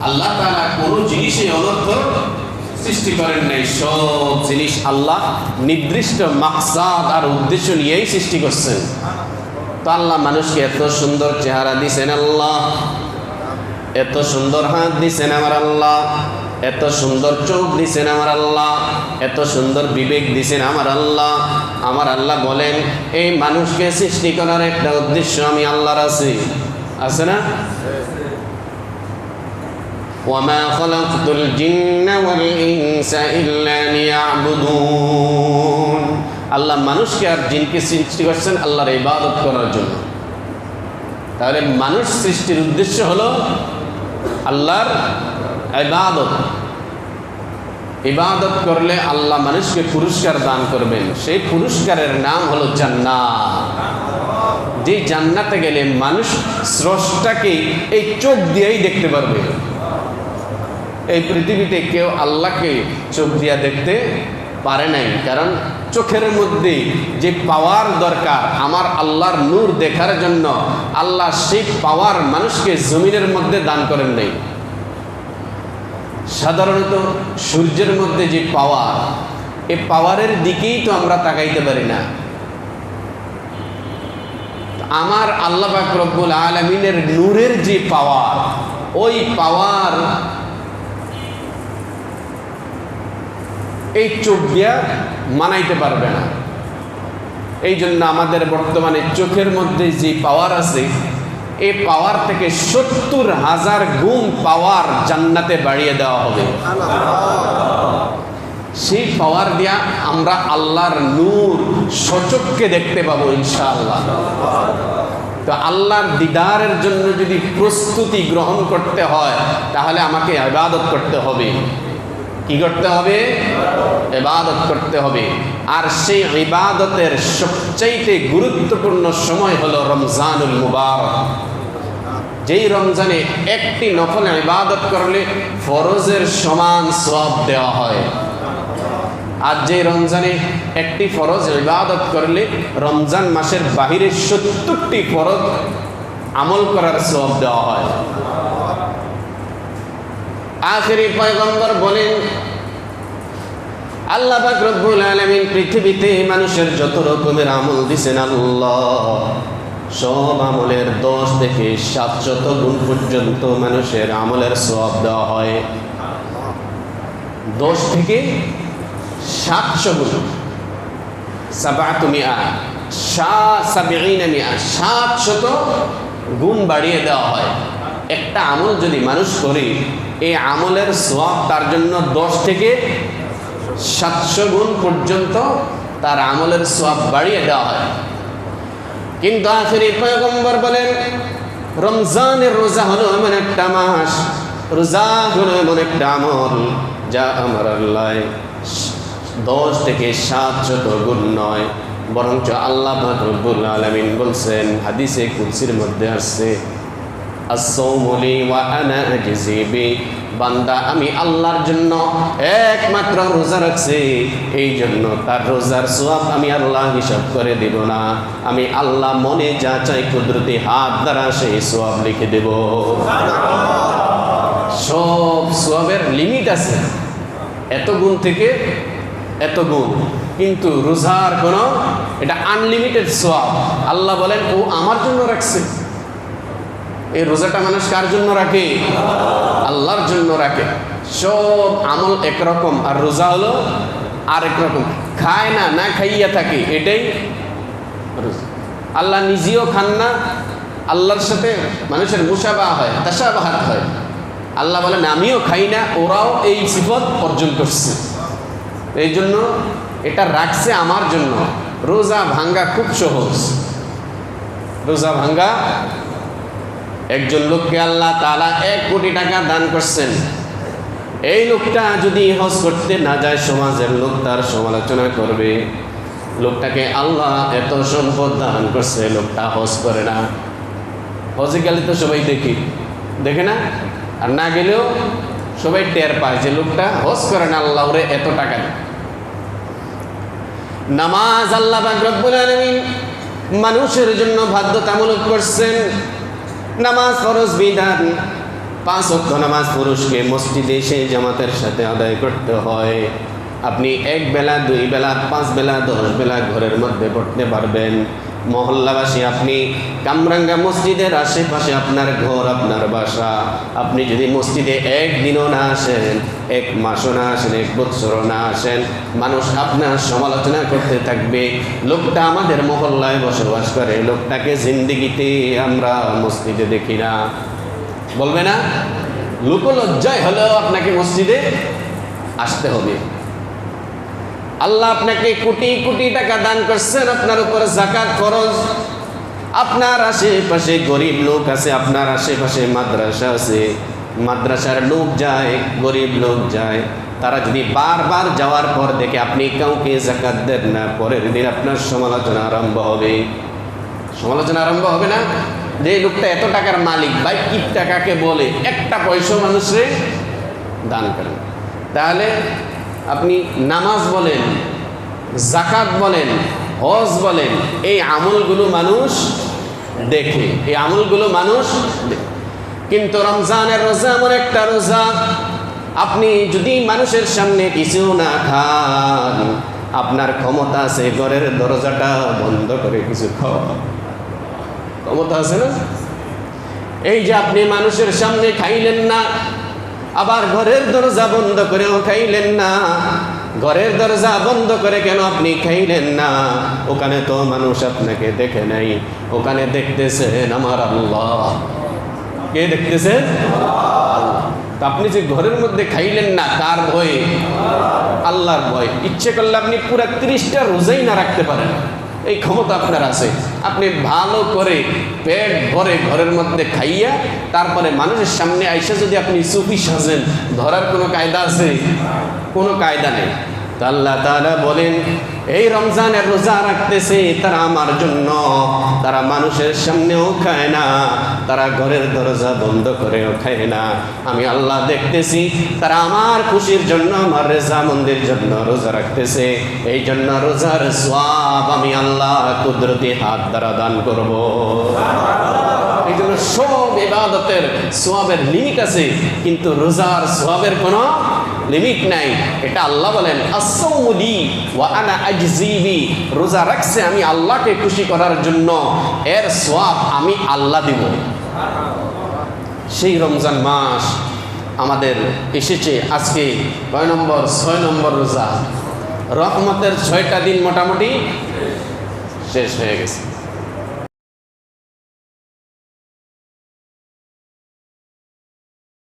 আল্লাহ তাআলা কোনো জিনিসে অনর্থক সৃষ্টি করেন নাই। সব জিনিস আল্লাহ নির্দিষ্ট মাকসাদ আর উদ্দেশ্য নিয়েই সৃষ্টি করছেন। তো আল্লাহ মানুষকে এত সুন্দর চেহারা দিছেন আল্লাহ। এত সুন্দর হাত দিছেন আমার আল্লাহ। এত সুন্দর চোখ দিছেন আমার আল্লাহ। এত সুন্দর বিবেক দিছেন আমার আল্লাহ। আমার আল্লাহ বলেন, এই মানুষকে সৃষ্টি করার একটা উদ্দেশ্য আমি আল্লাহর আছি। আছে না? وما خلقت الجن والإنس إلا ليعبدون আল্লাহ মানুষকে আর জিনকে সৃষ্টি করছেন আল্লাহর ইবাদত করার জন্য তাহলে মানুষ সৃষ্টির উদ্দেশ্য হলো আল্লাহর ইবাদত ইবাদত করলে আল্লাহ মানুষকে পুরস্কার দান করবেন সেই পুরস্কারের নাম হলো জান্নাত যে জান্নাতে গেলে মানুষ স্রষ্টাকে এই চোখ দিয়েই দেখতে পারবে এই পৃথিবীতে কেউ আল্লাহকে চোখ দিয়া দেখতে পারে নাই। কারণ চোখের মধ্যে যে পাওয়ার দরকার, আমার আল্লাহর নূর দেখার জন্য আল্লাহ সেই পাওয়ার মানুষকে জমিনের মধ্যে দান করেন নাই। সাধারণত সূর্যের মধ্যে যে পাওয়ার এই পাওয়ারের দিকেই তো আমরা তাকাইতে পারি না। আমার আল্লাহ রব্বুল আলমিনের নূরের যে পাওয়ার, ওই পাওয়ার এই চোখ দিয়া মানাইতে পারবে না। এই জন্য আমাদের বর্তমানে চোখের মধ্যে যে পাওয়ার আছে, এই পাওয়ার থেকে সত্তর হাজার গুণ পাওয়ার জান্নাতে বাড়িয়ে দেওয়া হবে। সেই পাওয়ার দিয়া আমরা আল্লাহর নূর সচককে দেখতে পাবো ইনশাআল্লাহ। তো আল্লাহর দিদারের জন্য যদি প্রস্তুতি গ্রহণ করতে হয়, তাহলে আমাকে আবাদত করতে হবে। কি করতে হবে? ইবাদত করতে হবে। আর সেই ইবাদতের সবচাইতে গুরুত্বপূর্ণ সময় হলো রমজানুল মুবারক। যেই রমজানে একটি নফল ইবাদত করলে ফরজের সমান সব দেওয়া হয়। আর যে রমজানে একটি ফরজ ইবাদত করলে রমজান মাসের বাহিরে সত্তরটি ফরজ আমল করার সব দেওয়া হয়। আখেরি পয়গম্বর বলেন, আল্লাহ রব্বুল আলামিন পৃথিবীতে মানুষের যত রকমের আমল দিছেন আল্লাহ, সব আমলের দশ থেকে সাতশত গুণ পর্যন্ত মানুষের আমলের সব দেওয়া হয়। দশ থেকে সাতশো গুণ। সাবাত মিয়া সাবিনা মিয়া সাতশত গুণ বাড়িয়ে দেওয়া হয়। একটা আমল যদি মানুষ করে, এই আমলের সব তার জন্য দশ থেকে সাতশো গুণ পর্যন্ত তার আমলের সব বাড়িয়ে দেওয়া হয়। কিন্তু আখের পয়গম্বর বলেন, রমজানের রোজা হলো এমন একটা মাস, রোজা হলো এমন একটা আমল যা আমার আল্লাহ দশ থেকে সাতশত গুণ নয়, বরঞ্চ আল্লাহ রব্বুল আলমিন বলছেন, হাদিসে কুলসির মধ্যে আসছে আসৌমলি ওয়া আনা আজিবি বান্দা, আমি আল্লাহর জন্য একমাত্র রোজা রাখছি। এই জন্য তার রোজার সোয়াব আমি আল্লাহ হিসাব করে দেব না। আমি আল্লাহ মনে যা চাই কুদরতি হাত দ্বারা সেই সোয়াব লিখে দেব। সব সোয়াবের লিমিট আছে। এত গুণ থেকে এত গুণ। কিন্তু রোজার কোনো, এটা আনলিমিটেড সোয়াব আল্লাহ বলেন, ও আমার জন্য রাখছে। এই রোজাটা মানুষ কার জন্য রাখে? আল্লাহর জন্য রাখে। সব আমল একরকম, আর রোজা হলো আর একরকম খায় না না খাইয়া থাকে, এটাই রোজা। আল্লাহ নিজেও খান না, আল্লাহর সাথে মানুষের মুসাবা হয়, তাসাবাহাত হয়। আল্লাহ বলেন, আমিও খাই না, ওরাও এই সিফত অর্জন করছে। এই জন্য এটা রাখছে আমার জন্য। রোজা ভাঙ্গা খুব সহজ। রোজা ভাঙ্গা একজন লোককে আল্লাহ তালা এক কোটি টাকা দান করছেন। এই লোকটা যদি হজ করতে না যায়, সমাজের লোক তার সমালোচনা করবে। লোকটাকে আল্লাহ এত সম্পদ দান করছে, লোকটা হজ করে না। হজে গেলে তো সবাই দেখি, দেখে না? আর না গেলেও সবাই টের পায় যে লোকটা হজ করে না আল্লাহ ওরে এত টাকা দেয়। নামাজ আল্লাহ মানুষের জন্য বাধ্যতামূলক করছেন। নামাজ ফরজ, বিধান। পাঁচ অক্ষ নামাজ পুরুষকে মসজিদে এসে জামাতের সাথে আদায় করতে হয়। আপনি এক বেলা, দুই বেলা, পাঁচ বেলা, দশ বেলা ঘরের মধ্যে পড়তে পারবেন। মহল্লাবাসী, আপনি কামরাঙ্গা মসজিদের আশেপাশে আপনার ঘর, আপনার বাসা, আপনি যদি মসজিদে একদিনও না আসেন, এক মাসও না আসেন, এক বছরও না আসেন, মানুষ আপনার সমালোচনা করতে থাকবে। লোকটা আমাদের মহল্লায় বসবাস করে, লোকটাকে জিন্দিগিতে আমরা মসজিদে দেখি না। বলবে না? লোকলজ্জায় হলেও আপনাকে মসজিদে আসতে হবে। আল্লাহ আপনাকে কোটি কোটি টাকা দান করছেন, আপনার উপর জাকাত ফরজ। আপনার আশেপাশে গরিব লোক আছে, আপনার আশেপাশে মাদ্রাসা আছে। মাদ্রাসার লোক যায়, গরিব লোক যায়। তারা যদি বারবার যাওয়ার পর দেখে আপনি কাউকে জাকাত দেন না, পরের দিন আপনার সমালোচনা আরম্ভ হবে। সমালোচনা আরম্ভ হবে না? যে লোকটা এত টাকার মালিক বা কি টাকাকে বলে? একটা পয়সা মানুষরে দান করেন তাহলে আপনি নামাজ বলেন জাকাত বলেন, হজ বলেন, এই আমলগুলো মানুষ দেখে, এই আমলগুলো মানুষ কিন্তু রমজানের রোজা এমন একটা রোজা, আপনি যদি মানুষের সামনে কিছু না খান, আপনার ক্ষমতা আছে ঘরের দরজাটা বন্ধ করে কিছু খাওয়া। ক্ষমতা আছে না? এই যে আপনি মানুষের সামনে খাইলেন না আবার ঘরের দরজা বন্ধ করেও খাইলেন না। ঘরের দরজা বন্ধ করে কেন আপনি খাইলেন না? ওখানে তো মানুষ আপনাকে দেখে নাই। ওখানে দেখতেছেন আমার আল্লাহ। কে দেখতেছেন? তা আপনি যে ঘরের মধ্যে খাইলেন না, তার ভয়ে, আল্লাহর ভয়। ইচ্ছে করলে আপনি পুরো তিরিশটা রোজাই না রাখতে পারেন। এই ক্ষমতা আপনার আছে। আপনি ভালো করে পেট ভরে ঘরের মধ্যে খাইয়া তারপরে মানুষের সামনে আইসা যদি আপনি সুফি সাজেন, ধরার কোনো কায়দা আছে? কোনো কায়দা নেই। আল্লাহ তাআলা বলেন, এই রমজানের রোজা রাখতেছে, তারা আমার জন্য। তারা মানুষের সামনেও খায় না, তারা ঘরের দরজা বন্ধ করেও খায় না। আমি আল্লাহ দেখতেছি, তারা আমার খুশির জন্য, আমার রেজা মন্দির জন্য রোজা রাখতেছে। এই জন্য রোজার সওয়াব আমি আল্লাহ কুদরতি হাত দ্বারা দান করব। এই জন্য সব ইবাদতের সোয়াবের লিমিট আছে, কিন্তু রোজার সোয়াবের কোনো লিমিট নাই। এটা আল্লাহ বলেন আসৌমুলি ওয়া আনা আজজিবি রোজা রাখছে আমি আল্লাহকে খুশি করার জন্য। এর সোয়াব আমি আল্লাহ দিব। সেই রমজান মাস আমাদের এসেছে আজকে কয় নম্বর, ছয় নম্বর রোজা। রহমতের ছয়টা দিন মোটামুটি শেষ হয়ে গেছে।